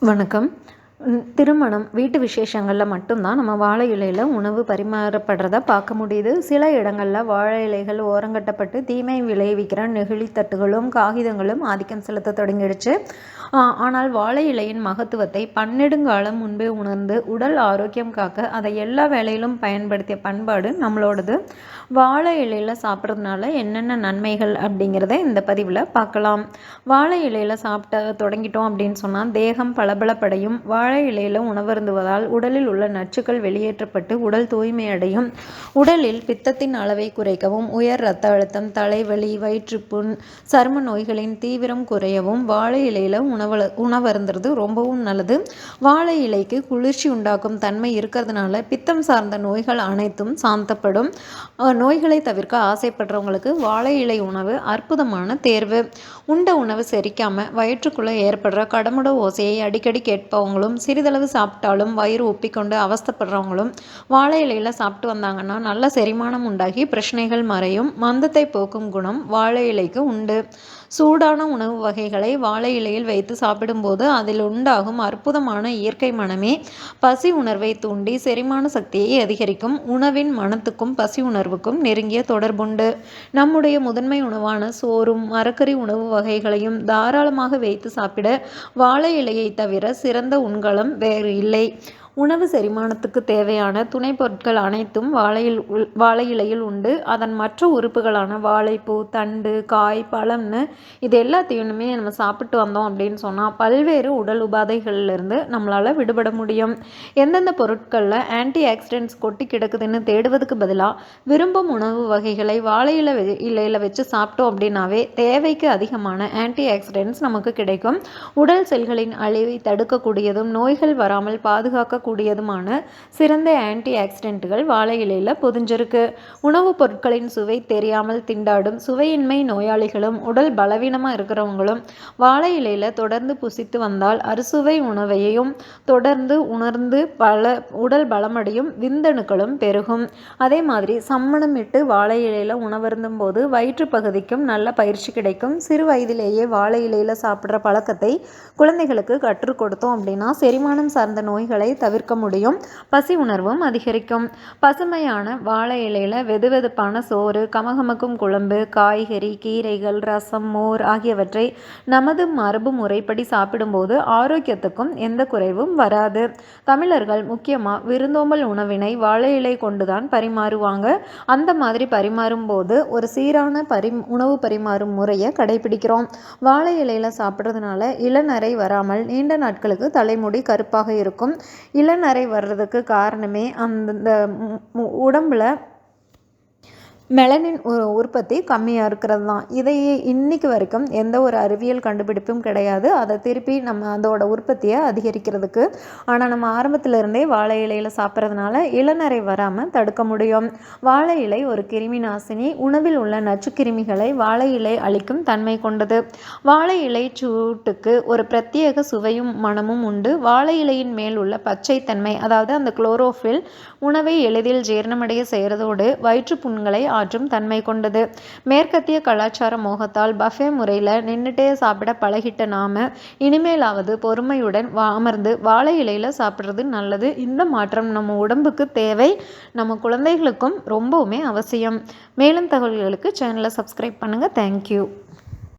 வணக்கம். திருமணம் வீட்டு விசேஷங்களில் மட்டும்தான் நம்ம வாழை இலையில் உணவு பரிமாறப்படுறத பார்க்க முடியுது. சில இடங்களில் வாழை இலைகள் ஓரங்கட்டப்பட்டு தீமை விளைவிக்கிற நெகிழித்தட்டுகளும் காகிதங்களும் ஆதிக்கம் செலுத்த தொடங்கிடுச்சு. ஆனால் வாழை இலையின் மகத்துவத்தை பன்னெடுங்காலம் முன்பே உணர்ந்து உடல் ஆரோக்கியம் காக்க அதை எல்லா வேலையிலும் பயன்படுத்திய பண்பாடு நம்மளோடது. வாழை இலையில் சாப்பிட்றதுனால என்னென்ன நன்மைகள் அப்படிங்கிறத இந்த பதிவில் பார்க்கலாம். வாழை இலையில் சாப்பிட்ட தொடங்கிட்டோம் அப்படின்னு சொன்னால் தேகம் பளபளப்படையும் வாழை வாழை இலையில் உணவருந்துவதால் உடலில் உள்ள நச்சுக்கள் வெளியேற்றப்பட்டு உடல் தூய்மையடையும். உடலில் பித்தத்தின் அளவை குறைக்கவும் உயர் இரத்த அழுத்தம் தலைவலி வயிற்றுப்புண் சரும நோய்களின் தீவிரம் குறையவும் வாழை இலையில் உணவு உணவருந்துறது ரொம்பவும் நல்லது. வாழை இலைக்கு குளிர்ச்சி உண்டாக்கும் தன்மை இருக்கிறதுனால பித்தம் சார்ந்த நோய்கள் அனைத்தும் சாந்தப்படும். நோய்களை தவிர்க்க ஆசைப்படுறவங்களுக்கு வாழை இலை உணவு அற்புதமான தேர்வு. உண்ட உணவு செரிக்காமல் வயிற்றுக்குள்ளே ஏற்படுற கடமுட ஓசையை அடிக்கடி கேட்பவங்களும் சிறிதளவு சாப்பிட்டாலும் வயிறு ஒப்பிக்கொண்டு அவஸ்தப்படுறவங்களும் வாழை இலையில் சாப்பிட்டு வந்தாங்கன்னா நல்ல செரிமானம் உண்டாகி பிரச்சனைகள் மறையும். மந்தத்தை போக்கும் குணம் வாழை இலைக்கு உண்டு. சூடான உணவு வகைகளை வாழை இலையில் வைத்து சாப்பிடும்போது அதில் உண்டாகும் அற்புதமான இயற்கை மனமே பசி உணர்வை தூண்டி செரிமான சக்தியை அதிகரிக்கும். உணவின் மனத்துக்கும் பசி உணர்வுக்கும் நெருங்கிய தொடர்புண்டு. நம்முடைய முதன்மை உணவான சோறும் மரக்கறி உணவு வகைகளையும் தாராளமாக வைத்து சாப்பிட வாழை இலையை தவிர சிறந்த உண்கலம் வேறு இல்லை. உணவு செரிமானத்துக்கு தேவையான துணை பொருட்கள் அனைத்தும் வாழையில் வாழை இலையில் உண்டு. அதன் மற்ற உறுப்புகளான வாழைப்பூ தண்டு காய் பழம்னு இது எல்லாத்தையுமே நம்ம சாப்பிட்டு வந்தோம் அப்படின்னு சொன்னால் பல்வேறு உடல் உபாதைகள்லேருந்து நம்மளால் விடுபட முடியும். எந்தெந்த பொருட்களில் ஆன்டி ஆக்சிடென்ட்ஸ் கொட்டி கிடக்குதுன்னு தேடுவதுக்கு பதிலாக விரும்பும் உணவு வகைகளை வாழை இலை இலையில் வச்சு சாப்பிட்டோம் அப்படின்னாவே தேவைக்கு அதிகமான ஆன்டி ஆக்சிடென்ட்ஸ் நமக்கு கிடைக்கும். உடல் செல்களின் அழிவை தடுக்கக்கூடியதும் நோய்கள் வராமல் பாதுகாக்க கூடியதுமான சிறந்த ஆன்டி ஆக்சிடென்ட்டுகள் வாழை இலையில் பொதிஞ்சிருக்கு. உணவுப் பொருட்களின் சுவை தெரியாமல் திண்டாடும் சுவையின்மை நோயாளிகளும் உடல் பலவீனமாக இருக்கிறவங்களும் வாழை இலையில் தொடர்ந்து புசித்து வந்தால் அறுசுவை உணவையும் தொடர்ந்து உணர்ந்து பல உடல் பலமடையும் விந்தணுக்களும் பெருகும். அதே மாதிரி சம்மணமிட்டு வாழை இலையில் உணவருந்தும் போது வயிற்று பகுதிக்கும் நல்ல பயிற்சி கிடைக்கும். சிறு வயதிலேயே வாழை இலையில் சாப்பிட்ற பழக்கத்தை குழந்தைகளுக்கு கற்றுக் கொடுத்தோம் அப்படின்னா செரிமானம் சார்ந்த நோய்களை தவிர தவிர்க்க முடியும். பசி உணர்வும் அதிகரிக்கும். பசுமையான வாழை இலையில் வெதுவெதுப்பான சோறு கமகமக்கும் குழம்பு காய்கறி கீரைகள் ரசம் மோர் ஆகியவற்றை நமது மரபு முறைப்படி சாப்பிடும்போது ஆரோக்கியத்துக்கும் எந்த குறைவும் வராது. தமிழர்கள் முக்கியமாக விருந்தோம்பல் உணவினை வாழை இலை கொண்டுதான் பரிமாறுவாங்க. அந்த மாதிரி பரிமாறும் போது ஒரு சீரான பரி உணவு பரிமாறும் முறையை கடைபிடிக்கிறோம். வாழை இலையில் சாப்பிட்றதுனால இளநரை வராமல் நீண்ட நாட்களுக்கு தலைமுடி கருப்பாக இருக்கும். இளநரை வர்றதுக்கு காரணமே அந்த உடம்பில் மெலனின் உற்பத்தி கம்மியாக இருக்கிறது தான் இதையே இன்றைக்கு வரைக்கும் எந்த ஒரு அறிவியல் கண்டுபிடிப்பும் கிடையாது. அதை திருப்பி நம்ம அதோட உற்பத்தியை அதிகரிக்கிறதுக்கு. ஆனால் நம்ம ஆரம்பத்தில் இருந்தே வாழை இலையில் சாப்பிட்றதுனால இளநரை வராமல் தடுக்க முடியும். வாழை இலை ஒரு கிருமி நாசினி. உணவில் உள்ள நச்சுக்கிருமிகளை வாழை இலை அளிக்கும் தன்மை கொண்டது. வாழை இலை சூட்டுக்கு ஒரு பிரத்யேக சுவையும் மனமும் உண்டு. வாழை இலையின் மேல் உள்ள பச்சைத்தன்மை அதாவது அந்த குளோரோஃபில் உணவை எளிதில் ஜீரணமடைய செய்கிறதோடு வயிற்றுப்புண்களை ஆற்றும் தன்மை கொண்டது. மேற்கத்திய கலாச்சார மோகத்தால் பஃபே முறையில் நின்றுட்டே சாப்பிட பழகிட்ட நாம இனிமேலாவது பொறுமையுடன் அமர்ந்து வாழை இலையில் சாப்பிட்றது நல்லது. இந்த மாற்றம் நம்ம உடம்புக்கு தேவை. நம்ம குழந்தைகளுக்கும் ரொம்பவுமே அவசியம். மேலும் தகவல்களுக்கு சேனலை சப்ஸ்கிரைப் பண்ணுங்கள் தேங்க்யூ